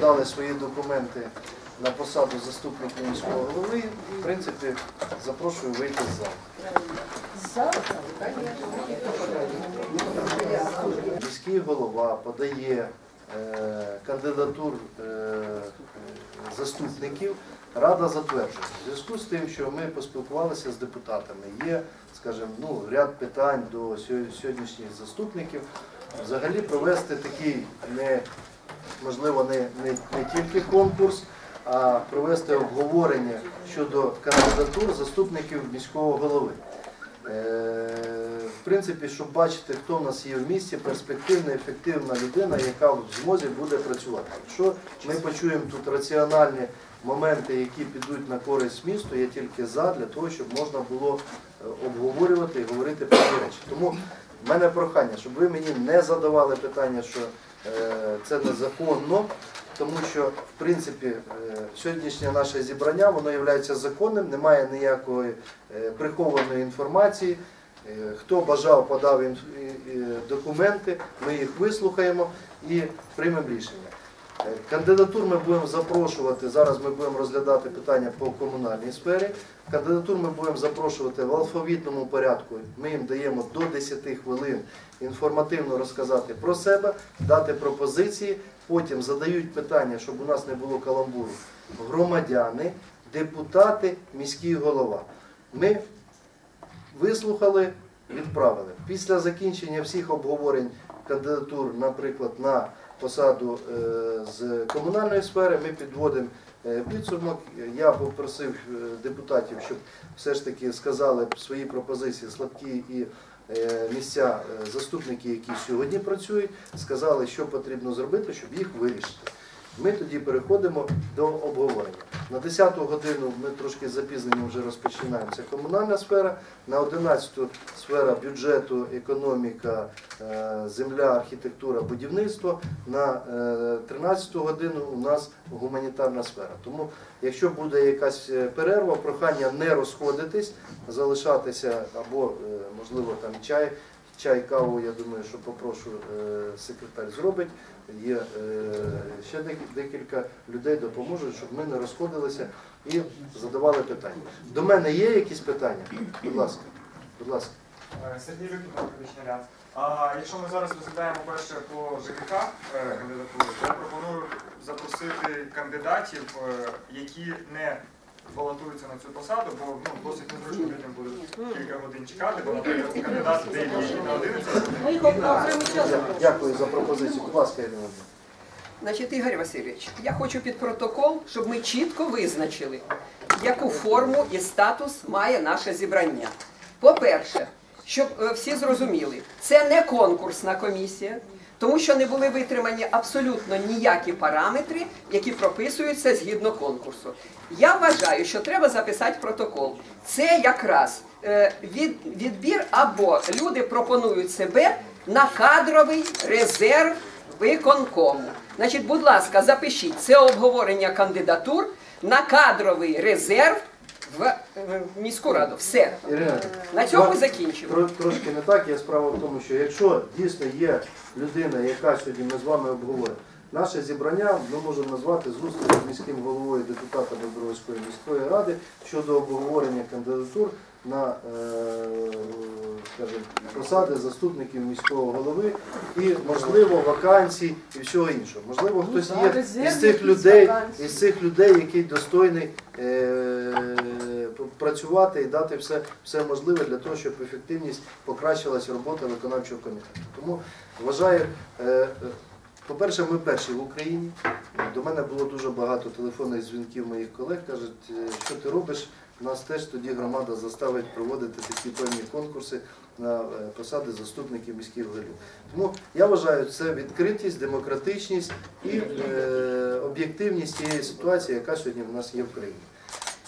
подали свої документи на посаду заступника міського голови. В принципі, запрошую вийти з залу. Міський голова подає е, кандидатур е, заступників, рада затверджує. В зв'язку з тим, що ми поспілкувалися з депутатами, є, скажімо, ну, ряд питань до сьогоднішніх заступників. Взагалі провести такий не можливо не, не, не тільки конкурс, а провести обговорення щодо кандидатур заступників міського голови. Е, В принципі, щоб бачити, хто в нас є в місті, перспективна, ефективна людина, яка в змозі буде працювати. Якщо ми почуємо тут раціональні моменти, які підуть на користь місту, я тільки за для того, щоб можна було е, обговорювати і говорити про ці речі. Тому в мене прохання, щоб ви мені не задавали питання, що це незаконно, тому що в принципі е, сьогоднішнє наше зібрання воно є законним, немає ніякої е, прихованої інформації. Е, Хто бажав, подав документи, ми їх вислухаємо і приймемо рішення. Кандидатур ми будемо запрошувати. Зараз ми будемо розглядати питання по комунальній сфері. Кандидатур ми будемо запрошувати в алфавітному порядку. Ми їм даємо до 10 хвилин інформативно розказати про себе, дати пропозиції. Потім задають питання, щоб у нас не було каламбуру. Громадяни, депутати, міський голова. Ми вислухали, відправили. Після закінчення всіх обговорень кандидатур, наприклад, на посаду е, з комунальної сфери, ми підводимо е, підсумок. Я попросив е, депутатів, щоб все ж таки сказали свої пропозиції слабкі і місця заступники, які сьогодні працюють, сказали, що потрібно зробити, щоб їх вирішити. Ми тоді переходимо до обговорення. На 10 годину ми трошки з запізненням вже розпочинаємо. Це комунальна сфера. На 11 сфера бюджету, економіка, е, земля, архітектура, будівництво. На е, 13 годину у нас гуманітарна сфера. Тому, якщо буде якась е, перерва, прохання не розходитись, залишатися або, е, можливо, там чай. Чай, каву, я думаю, що попрошу е, секретар зробить. Є е, ще дек- декілька людей допоможуть, щоб ми не розходилися і задавали питання. До мене є якісь питання? Будь ласка, будь ласка. Е, Сергій Рюкін, публічний ряд. А якщо ми зараз розглядаємо перше по ЖКХ кандидатури, то я пропоную запросити кандидатів, які не балотуються на цю посаду, бо ну, досить незручно людям буде кілька годин чекати, бо, наприклад, кандидат де на 11. Дякую за пропозицію. Будь ласка, Ірина. Значить, Ігор Васильович, я хочу під протокол, щоб ми чітко визначили, яку форму і статус має наше зібрання. По-перше, щоб е, всі зрозуміли, це не конкурсна комісія, тому що не були витримані абсолютно ніякі параметри, які прописуються згідно конкурсу. Я вважаю, що треба записати протокол. Це якраз е, відбір або люди пропонують себе на кадровий резерв виконкому. Значить, будь ласка, запишіть це обговорення кандидатур на кадровий резерв в, в міську раду. Все. Ірина, На цьому ми закінчимо. тро- трошки не так. Є справа в тому, що якщо дійсно є людина, яка сьогодні ми з вами обговоримо, наше зібрання ми можемо назвати зустріч з міським головою депутатами Бровської міської ради щодо обговорення кандидатур на е, скажімо, посади заступників міського голови і, можливо, вакансій і всього іншого. Можливо, хтось є із цих людей, із цих людей, який достойний е, працювати і дати все, все можливе для того, щоб ефективність покращилась робота виконавчого комітету. Тому вважаю, е, по-перше, ми перші в Україні. До мене було дуже багато телефонних дзвінків моїх колег. кажуть, е, що ти робиш? Нас теж тоді громада заставить проводити такі певні конкурси на е, посади заступників міських голів. Тому я вважаю, це відкритість, демократичність і е, об'єктивність цієї ситуації, яка сьогодні в нас є в країні.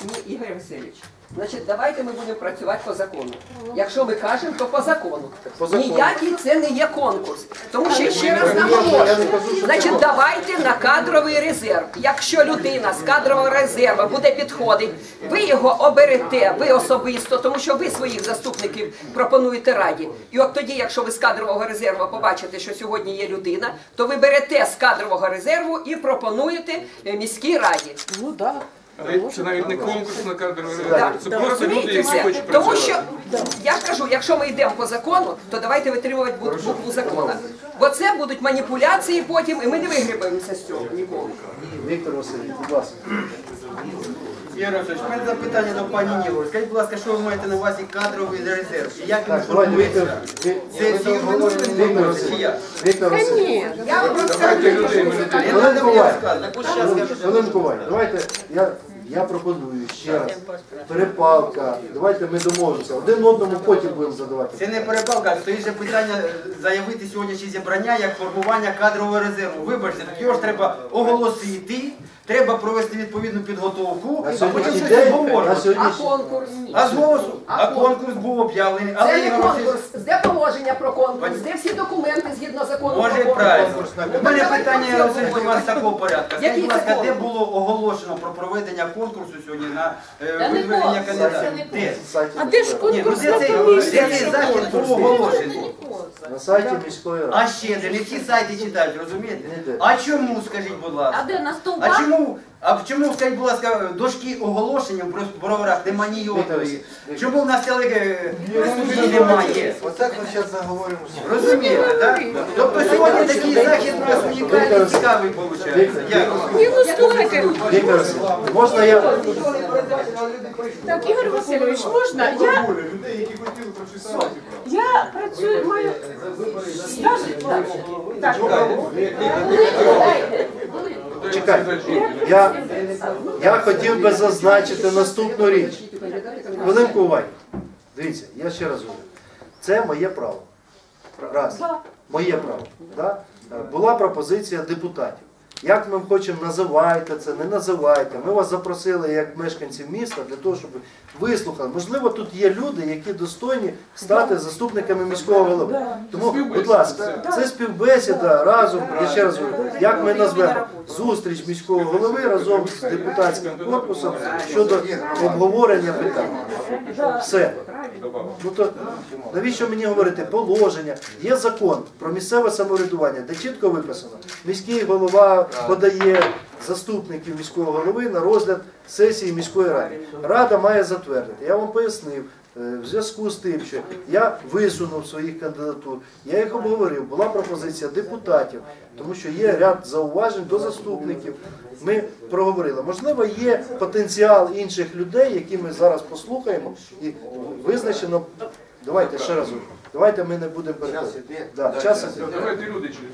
Ні, Ігор Васильович, Значить, давайте ми будемо працювати по закону. Якщо ми кажемо, то по закону. По закону. Ніякий це не є конкурс. Тому що ще раз наголошую. Значить, давайте на кадровий резерв. Якщо людина з кадрового резерву буде підходити, ви його оберете, ви особисто, тому що ви своїх заступників пропонуєте раді. І от тоді, якщо ви з кадрового резерву побачите, що сьогодні є людина, то ви берете з кадрового резерву і пропонуєте е, міській раді. Ну так. Це навіть не конкурс на кадровий Так. Це просто люди, які хочуть Тому працювати. що я ж кажу, якщо ми йдемо по закону, то давайте витримувати бу- букву закону. Бо це будуть маніпуляції потім, і ми не вигрібаємося з цього ніколи. Віктор Васильович, будь ласка. Ігор Васильович, у мене запитання до пані Нігор. Скажіть, будь ласка, що ви маєте на увазі кадровий резерв? І як він давайте Віктор. формується? Ви- Це всі Віктор чи Васильович. як? Віктор Васильович. Я вам. Давайте зараз скажу. Хвилинку, давайте я, я пропоную ще раз. Перепалка. Давайте ми домовимося. Один одному потім будемо задавати. Це не перепалка, стоїть же питання заявити сьогоднішнє зібрання як формування кадрового резерву. Вибачте, так його ж треба оголосити, треба провести відповідну підготовку, а потім щось день, на. А сьогоднішній конкурс? А з голосу, а конкурс був об'явлений, але Це не Ігор Васильович, конкурс. Де положення про конкурс? Де всі документи згідно закону Може про і конкурс? правильно. У мене Давайте питання про це Ігор Васильович, до вас такого порядку. Який будь ласка, це де було оголошено про проведення конкурсу сьогодні на е, це Де? А де ж Ні, ну конкурс де цей, де комісії? цей захід був оголошений? На сайті міської ради. А ще де, не всі сайти читають, розумієте? Ніде. А чому, скажіть, будь А ласка? де на А стовбах? чому, а чому, скажіть, будь ласка, дошки оголошення в броварах нема? Чому в нас телеги присутні немає? Отак ми зараз заговоримося. Розумієте, так? Тобто сьогодні такий захід у нас унікальний, цікавий виходить. Як? Ні, ну слухайте, можна я? так, Ігор Васильович, можна? Я, я працюю, маю стаж. Так, Чекай. Я, я хотів би зазначити наступну річ. Хвилинку уваги. Дивіться, я ще раз говорю. Це моє право. Раз. Моє право. Да? Була пропозиція депутатів. Як ми хочемо, називайте це, не називайте. Ми вас запросили як мешканців міста для того, щоб вислухали. Можливо, тут є люди, які достойні стати заступниками міського голови. Тому, будь ласка, це співбесіда разом, я ще раз говорю, як ми назвемо зустріч міського голови разом з депутатським корпусом щодо обговорення питань. Все. Ну то навіщо мені говорити положення? Є закон про місцеве самоврядування, де чітко виписано. Міський голова подає заступників міського голови на розгляд сесії міської ради. Рада має затвердити. Я вам пояснив. Е, В зв'язку з тим, що я висунув своїх кандидатур, я їх обговорив, була пропозиція депутатів, тому що є ряд зауважень до заступників. Ми проговорили. Можливо, є потенціал інших людей, які ми зараз послухаємо, і визначено. Давайте ще раз. Давайте ми не будемо переходити. Да, час іде. Давайте люди через